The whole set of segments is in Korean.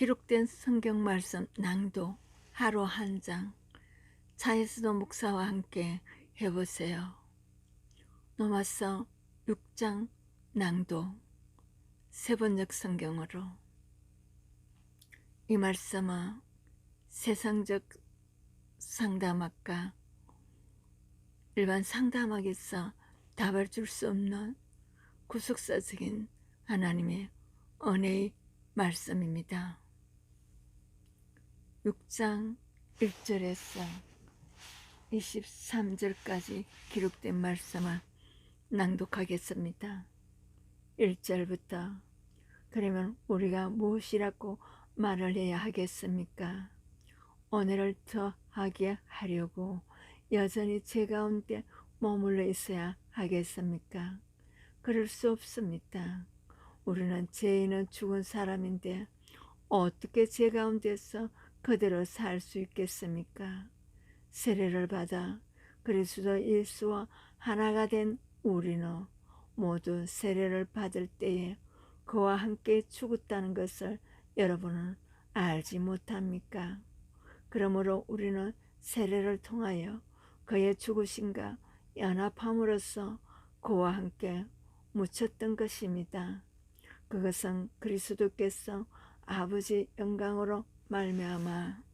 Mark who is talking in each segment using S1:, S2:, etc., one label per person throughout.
S1: 기록된 성경 말씀 낭독 하루 한 장 차에서도 목사와 함께 해보세요. 노마서 6장 낭독 세번역 성경으로 이 말씀은 세상적 상담학과 일반 상담학에서 답을 줄 수 없는 구속사적인 하나님의 은혜의 말씀입니다. 6장 1절에서 23절까지 기록된 말씀을 낭독하겠습니다. 1절부터 그러면 우리가 무엇이라고 말을 해야 하겠습니까? 오늘을 더 하게 하려고 여전히 제 가운데 머물러 있어야 하겠습니까? 그럴 수 없습니다. 우리는 죄인은 죽은 사람인데 어떻게 제 가운데서 그대로 살 수 있겠습니까? 세례를 받아 그리스도 예수와 하나가 된 우리는 모두 세례를 받을 때에 그와 함께 죽었다는 것을 여러분은 알지 못합니까? 그러므로 우리는 세례를 통하여 그의 죽으심과 연합함으로써 그와 함께 묻혔던 것입니다. 그것은 그리스도께서 아버지 영광으로 말미암아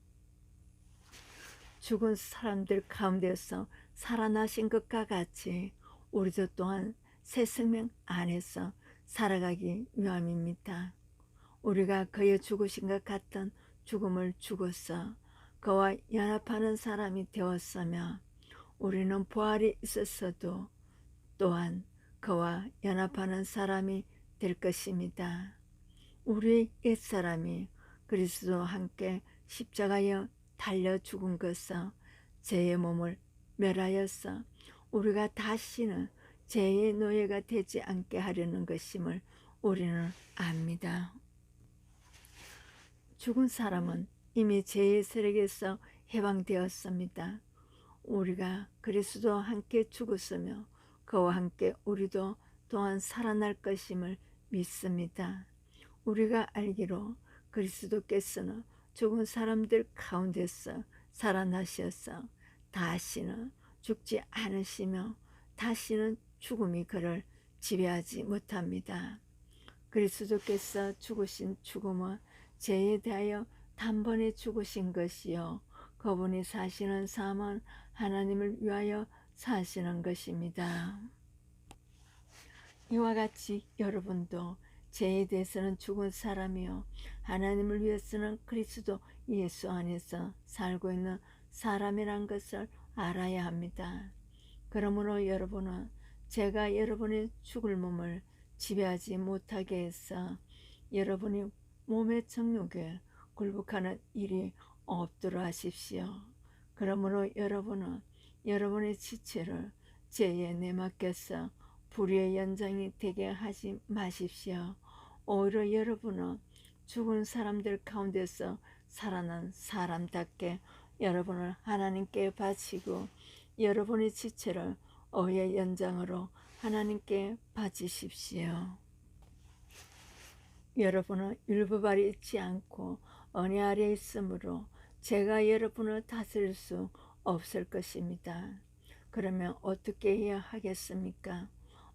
S1: 죽은 사람들 가운데서 살아나신 것과 같이 우리도 또한 새 생명 안에서 살아가기 위함입니다. 우리가 그의 죽으신 것 같은 죽음을 죽어서 그와 연합하는 사람이 되었으며 우리는 부활이 있었어도 또한 그와 연합하는 사람이 될 것입니다. 우리 옛사람이 그리스도와 함께 십자가에 달려 죽은 것은 죄의 몸을 멸하여서 우리가 다시는 죄의 노예가 되지 않게 하려는 것임을 우리는 압니다. 죽은 사람은 이미 죄의 세력에서 해방되었습니다. 우리가 그리스도와 함께 죽었으며 그와 함께 우리도 또한 살아날 것임을 믿습니다. 우리가 알기로 그리스도께서는 죽은 사람들 가운데서 살아나셔서 다시는 죽지 않으시며 다시는 죽음이 그를 지배하지 못합니다. 그리스도께서 죽으신 죽음은 죄에 대하여 단번에 죽으신 것이요 그분이 사시는 삶은 하나님을 위하여 사시는 것입니다. 이와 같이 여러분도 죄에 대해서는 죽은 사람이요 하나님을 위해서는 그리스도 예수 안에서 살고 있는 사람이란 것을 알아야 합니다. 그러므로 여러분은 제가 여러분의 죽을 몸을 지배하지 못하게 해서 여러분이 몸의 정욕에 굴복하는 일이 없도록 하십시오. 그러므로 여러분은 여러분의 지체를 죄에 내맡겨서 불의의 연장이 되게 하지 마십시오. 오히려 여러분은 죽은 사람들 가운데서 살아난 사람답게 여러분을 하나님께 바치고 여러분의 지체를 어의 연장으로 하나님께 바치십시오. 여러분은 율법 아래 있지 않고 은혜 아래 있으므로 제가 여러분을 다스릴 수 없을 것입니다. 그러면 어떻게 해야 하겠습니까?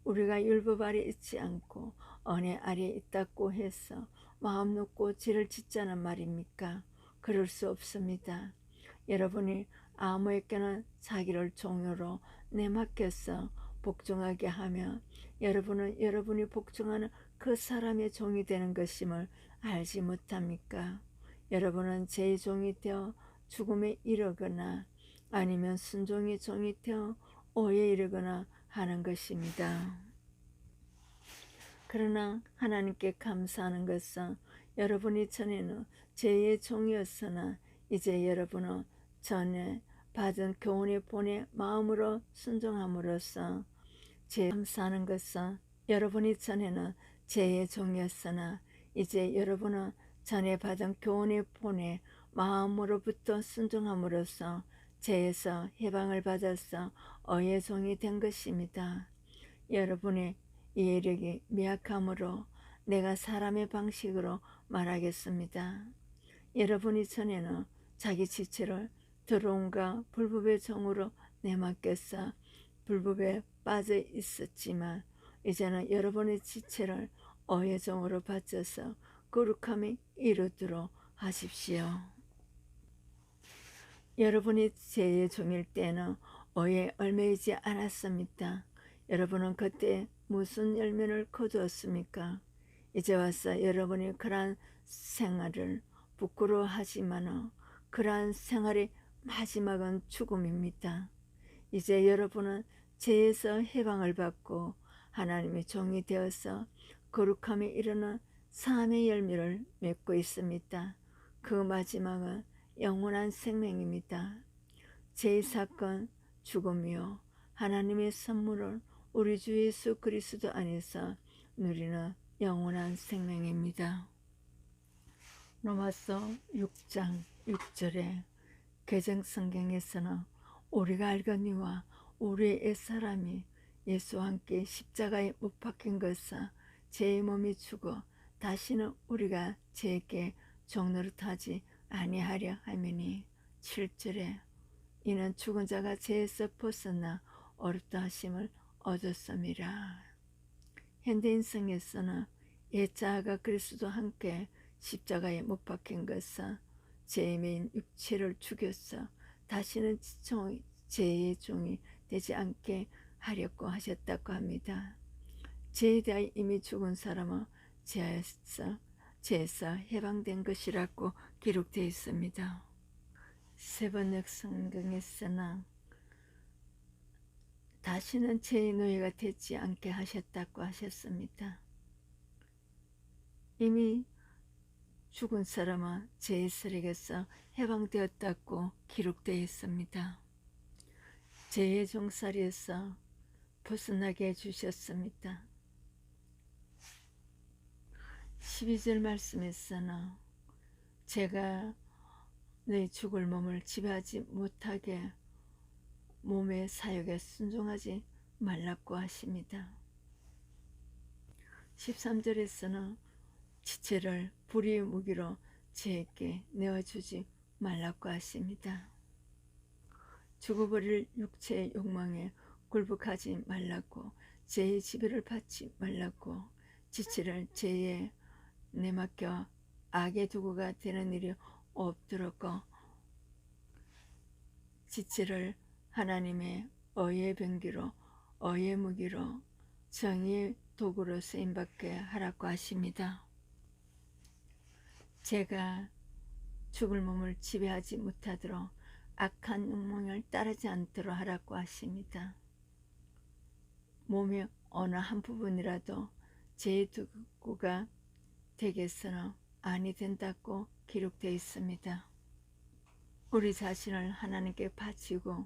S1: 우리가 율법 아래 있지 않고 은혜 아래 있다고 해서 마음 놓고 죄를 짓자는 말입니까? 그럴 수 없습니다. 여러분이 아무에게나 자기를 종으로 내맡겨서 복종하게 하면 여러분은 여러분이 복종하는 그 사람의 종이 되는 것임을 알지 못합니까? 여러분은 제 종이 되어 죽음에 이르거나 아니면 순종의 종이 되어 오에 이르거나 하는 것입니다. 그러나 하나님께 감사하는 것은 여러분이 전에는 죄의 종이었으나 이제 여러분은 전에 받은 교훈의 본의 마음으로 순종함으로써 제 감사하는 것은 여러분이 전에는 죄의 종이었으나 이제 여러분은 전에 받은 교훈의 본의 마음으로부터 순종함으로써 죄에서 해방을 받아서 어의 종이 된 것입니다. 여러분의 이해력이 미약함으로 내가 사람의 방식으로 말하겠습니다. 여러분이 전에는 자기 지체를 더러움과 불법의 정으로 내맡겨서 불법에 빠져 있었지만 이제는 여러분의 지체를 어의 정으로 바쳐서 거룩함이 이루도록 하십시오. 여러분이 죄의 종일 때는 어에 얼매이지 않았습니다. 여러분은 그때 무슨 열매를 거두었습니까? 이제 와서 여러분이 그러한 생활을 부끄러워하지만 그러한 생활의 마지막은 죽음입니다. 이제 여러분은 죄에서 해방을 받고 하나님의 종이 되어서 거룩함에 이르는 삶의 열매를 맺고 있습니다. 그 마지막은 영원한 생명입니다. 제 사건 죽음이요 하나님의 선물을 우리 주 예수 그리스도 안에서 누리는 영원한 생명입니다. 로마서 6장 6절에 개정 성경에서는 우리가 알거니와 우리의 옛사람이 예수와 함께 십자가에 못 박힌 것은 제 몸이 죽어 다시는 우리가 죄에게 종노릇하지 아니하려 하매니 7절에 이는 죽은 자가 죄에서 벗어나 어렵다 하심을 얻었음이라. 현대인성에서는 옛자가 그리스도 함께 십자가에 못 박힌 것은 죄인 육체를 죽였어 다시는 종, 죄의 종이 되지 않게 하려고 하셨다고 합니다. 죄에 대하여 이미 죽은 사람은 죄에서, 죄에서 해방된 것이라고 기록되어 있습니다. 세번역 성경에서는 다시는 죄의 노예가 되지 않게 하셨다고 하셨습니다. 이미 죽은 사람은 죄의 세력에서 해방되었다고 기록되어 있습니다. 죄의 종살이에서 벗어나게 해주셨습니다. 12절 말씀에서는 제가 내 죽을 몸을 지배하지 못하게 몸의 사역에 순종하지 말라고 하십니다. 13절에서는 지체를 불의의 무기로 제게 내어주지 말라고 하십니다. 죽어버릴 육체의 욕망에 굴복하지 말라고 죄의 지배를 받지 말라고 지체를 죄에 내맡겨 악의 도구가 되는 일이 없도록 지체를 하나님의 어의 병기로 어의 무기로 정의의 도구로 쓰임받게 하라고 하십니다. 제가 죽을 몸을 지배하지 못하도록 악한 욕망을 따르지 않도록 하라고 하십니다. 몸의 어느 한 부분이라도 제 도구가 되겠으나 아니 된다고 기록되어 있습니다. 우리 자신을 하나님께 바치고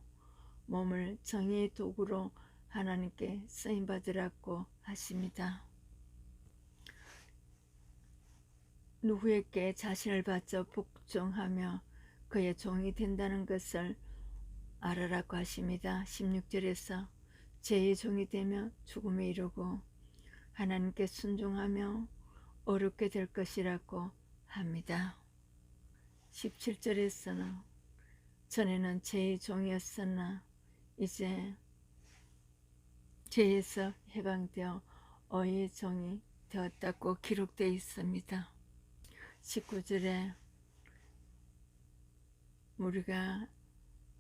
S1: 몸을 정의의 도구로 하나님께 쓰임받으라고 하십니다. 누구에게 자신을 바쳐 복종하며 그의 종이 된다는 것을 알아라고 하십니다. 16절에서 죄의 종이 되며 죽음에 이르고 하나님께 순종하며 어렵게 될 것이라고 합니다. 17절에서는 전에는 죄의 종이었으나 이제 죄에서 해방되어 어의 종이 되었다고 기록되어 있습니다. 19절에 우리가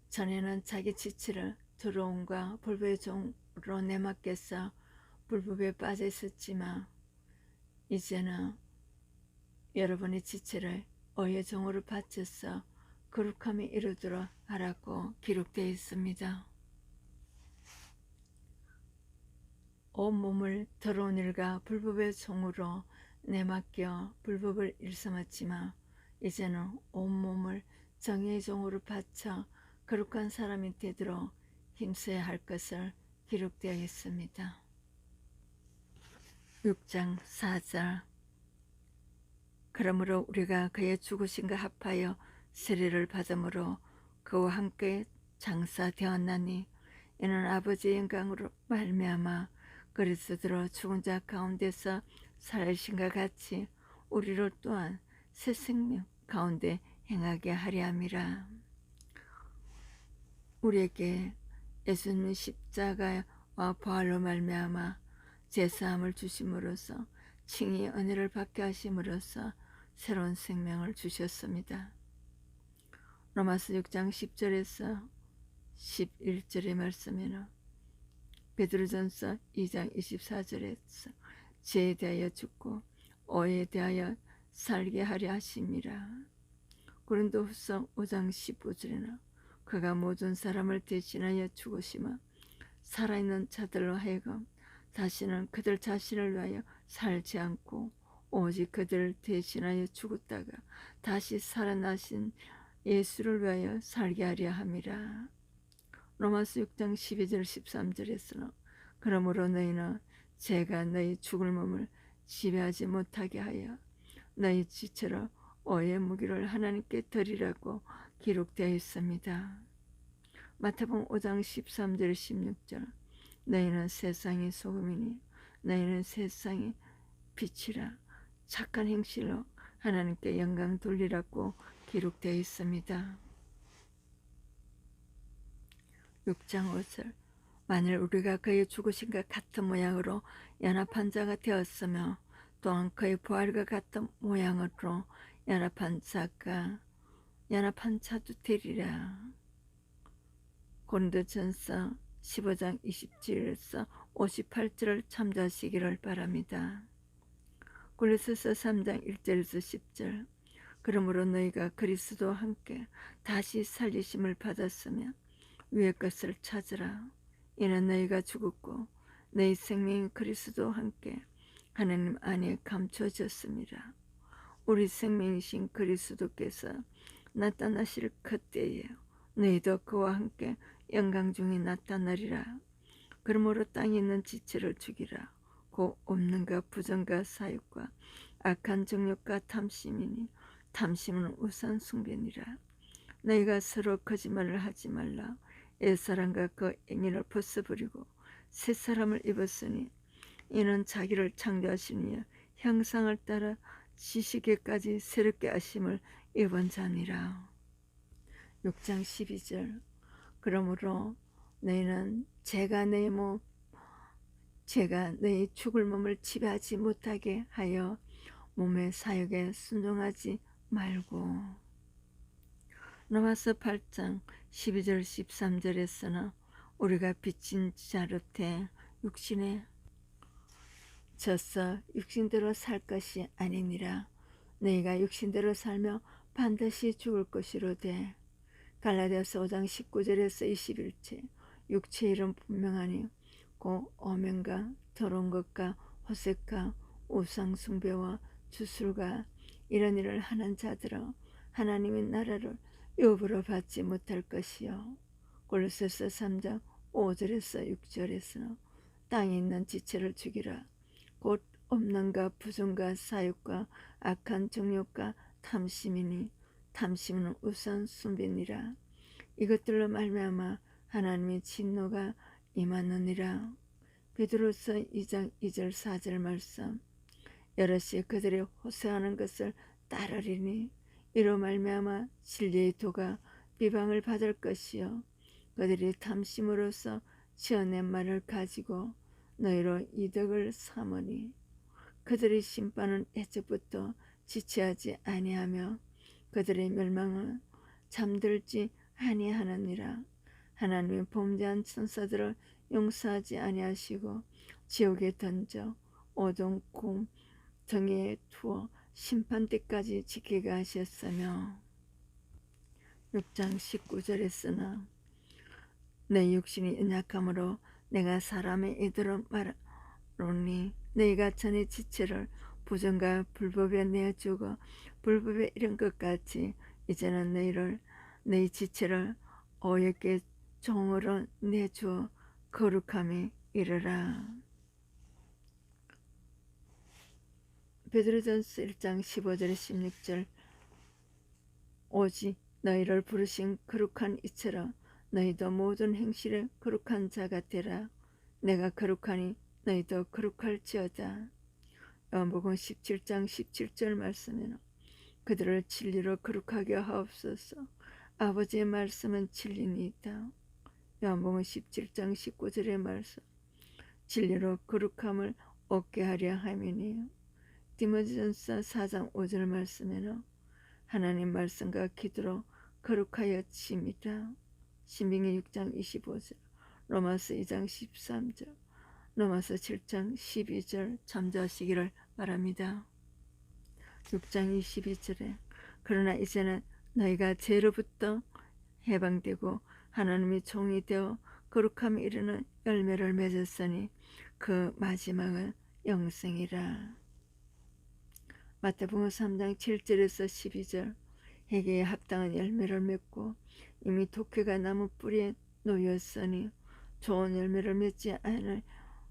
S1: 전에는 자기 지치를 두려움과 불법의 종으로 내맡겨서 불법에 빠져 있었지만 이제는 여러분의 지체를 어의 종으로 바쳐서 거룩함에 이르도록 하라고 기록되어 있습니다. 온몸을 더러운 일과 불법의 종으로 내맡겨 불법을 일삼았지만 이제는 온몸을 정의의 종으로 바쳐 거룩한 사람이 되도록 힘써야 할 것을 기록되어 있습니다. 6장 4절 그러므로 우리가 그의 죽으신가 합하여 세례를 받음으로 그와 함께 장사되었나니 이는 아버지의 영광으로 말미암아 그리스도로 죽은 자 가운데서 살아신과 같이 우리로 또한 새 생명 가운데 행하게 하려 함이라. 우리에게 예수님 십자가와 부활로 말미암아 제사함을 주심으로써 칭의 은혜를 받게 하심으로써 새로운 생명을 주셨습니다. 로마서 6장 10절에서 11절의 말씀에는 베드로전서 2장 24절에서 죄에 대하여 죽고 오에 대하여 살게 하려 하심이라. 고린도 후서 5장 15절에는 그가 모든 사람을 대신하여 죽으시며 살아있는 자들로 하여금 다시는 그들 자신을 위하여 살지 않고 오직 그들을 대신하여 죽었다가 다시 살아나신 예수를 위하여 살게 하려 함이라. 로마서 6장 12절 13절에서는 그러므로 너희는 제가 너희 죽을 몸을 지배하지 못하게 하여 너희 지체로 오해 무기를 하나님께 드리라고 기록되어 있습니다. 마태복음 5장 13절 16절 너희는 세상의 소금이니 너희는 세상의 빛이라 착한 행실로 하나님께 영광 돌리라고 기록되어 있습니다. 6장 5절 만일 우리가 그의 죽으신과 같은 모양으로 연합한 자가 되었으며 또한 그의 부활과 같은 모양으로 연합한 자가 연합한 자도 되리라. 고린도전서 15장 27절에서 58절을 참조하시기를 바랍니다. 골로새서 3장 1절에서 10절 그러므로 너희가 그리스도와 함께 다시 살리심을 받았으며 위의 것을 찾으라. 이는 너희가 죽었고 너희 생명이 그리스도와 함께 하나님 안에 감춰졌습니다. 우리 생명이신 그리스도께서 나타나실 그때에 너희도 그와 함께 영광 중에 나타나리라. 그러므로 땅에 있는 지체를 죽이라. 고 없는가 부정과 사욕과 악한 정욕과 탐심이니 탐심은 우선 숭배니라. 너희가 서로 거짓말을 하지 말라. 옛사람과 그 행위를 벗어버리고 새 사람을 입었으니 이는 자기를 창조하신 이의 형상을 따라 지식에까지 새롭게 하심을 입은 자니라. 6장 12절 그러므로 너희는 제가 내 몸, 제가 너희 죽을 몸을 지배하지 못하게 하여 몸의 사역에 순종하지 말고. 로마서 8장 12절 13절에서는 우리가 빚진 자릇해 육신에 져서 육신대로 살 것이 아니니라. 너희가 육신대로 살며 반드시 죽을 것이로되 갈라디아서 5장 19절에서 21절 육체 이름 분명하니 고 어명과 더러운 것과 호색과 우상 숭배와 주술과 이런 일을 하는 자들아 하나님의 나라를 욕으로 받지 못할 것이요. 골로새서 3장 5절에서 6절에서 땅에 있는 지체를 죽이라. 곧 없는가 부정과 사욕과 악한 정욕과 탐심이니 탐심은 우선 숭배니라. 이것들로 말미암아 하나님의 진노가 임하느니라. 베드로서 2장 2절 4절 말씀. 여럿이 그들의 호소하는 것을 따르리니 이로 말미암아 진리의 도가 비방을 받을 것이요. 그들이 탐심으로써 지어낸 말을 가지고 너희로 이득을 삼으니 그들의 심판은 애초부터 지체하지 아니하며 그들의 멸망은 잠들지 아니하느니라. 하나님의 범죄한 천사들을 용서하지 아니하시고 지옥에 던져 오동 곰 등에 두어 심판 때까지 지키게 하셨으며. 6장 19절에 서나내 육신이 연약함으로 내가 사람의 이들을 말하노니 너희가 전의 지체를 부정과 불법에 내어주고 불법에 이른 것 같이 이제는 너희를 너희 지체를 어렵게 종으로 내주어 거룩함에 이르라. 베드로전서 1장 15절 16절 오직 너희를 부르신 거룩한 이처럼 너희도 모든 행실에 거룩한 자가 되라. 내가 거룩하니 너희도 거룩할지어다. 요한복음 17장 17절 말씀에는 그들을 진리로 거룩하게 하옵소서. 아버지의 말씀은 진리니이다. 요한복음 17장 19절의 말씀. 진리로 거룩함을 얻게 하려 함이니요. 디모데전서 4장 5절 말씀에는 하나님 말씀과 기도로 거룩하여 칩니다. 신빙기 6장 25절, 로마서 2장 13절, 로마서 7장 12절 잠자시기를 바랍니다. 6장 22절에 그러나 이제는 너희가 죄로부터 해방되고 하나님의 종이 되어 거룩함에 이르는 열매를 맺었으니 그 마지막은 영생이라. 마태복음 3장 7절에서 12절. 회개에 합당한 열매를 맺고 이미 독회가 나무 뿌리에 놓였으니 좋은 열매를 맺지 않을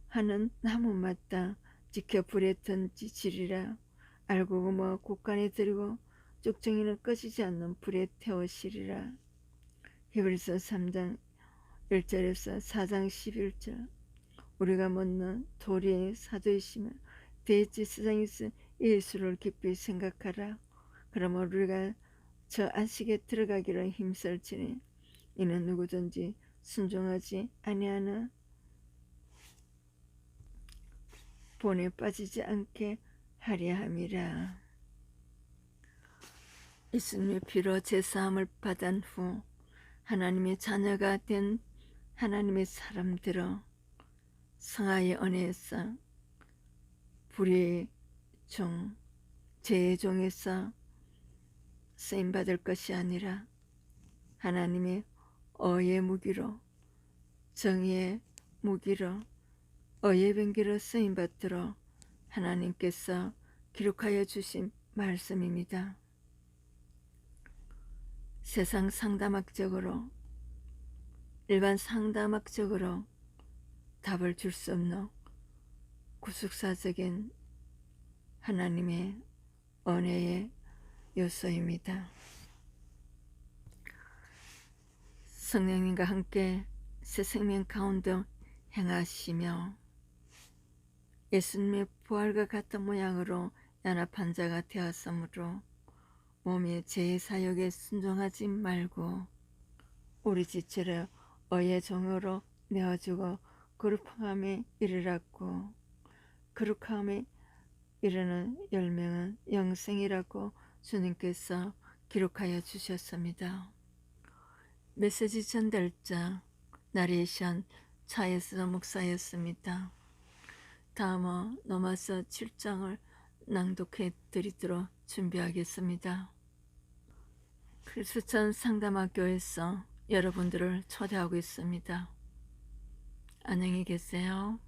S1: 하는 나무 마다. 지켜 불에 던지지리라 알고 고모 곳간에 들이고 쭉정이는 꺼지지 않는 불에 태우시리라. 히브리서 3장 1절에서 4장 11절. 우리가 묻는 도리의 사도이시며 대지 세상에서 예수를 깊이 생각하라. 그러면 우리가 저 안식에 들어가기를 힘쓸지니 이는 누구든지 순종하지 아니하는 본에 빠지지 않게 하려 함이라. 예수님의 피로 제사함을 받은 후 하나님의 자녀가 된 하나님의 사람들어 성화의 은혜에서 불의 종, 죄의 종에서 쓰임 받을 것이 아니라 하나님의 어의 무기로 정의의 무기로 어의 변기로 쓰임 받도록 하나님께서 기록하여 주신 말씀입니다. 세상 상담학적으로 일반 상담학적으로 답을 줄 수 없는 구속사적인 하나님의 은혜의 요소입니다. 성령님과 함께 새 생명 가운데 행하시며 예수님의 부활과 같은 모양으로 연합한 자가 되었으므로 몸의 제사역에 순종하지 말고 우리 지체를 어의 종으로 내어주고 거룩함에 이르렀고 거룩함에 이르는 열명은 영생이라고 주님께서 기록하여 주셨습니다. 메시지 전달자 나레이션 차에서 목사였습니다. 다음은 로마서 7장을 낭독해 드리도록 준비하겠습니다. 크리스천 상담학교에서 여러분들을 초대하고 있습니다. 안녕히 계세요.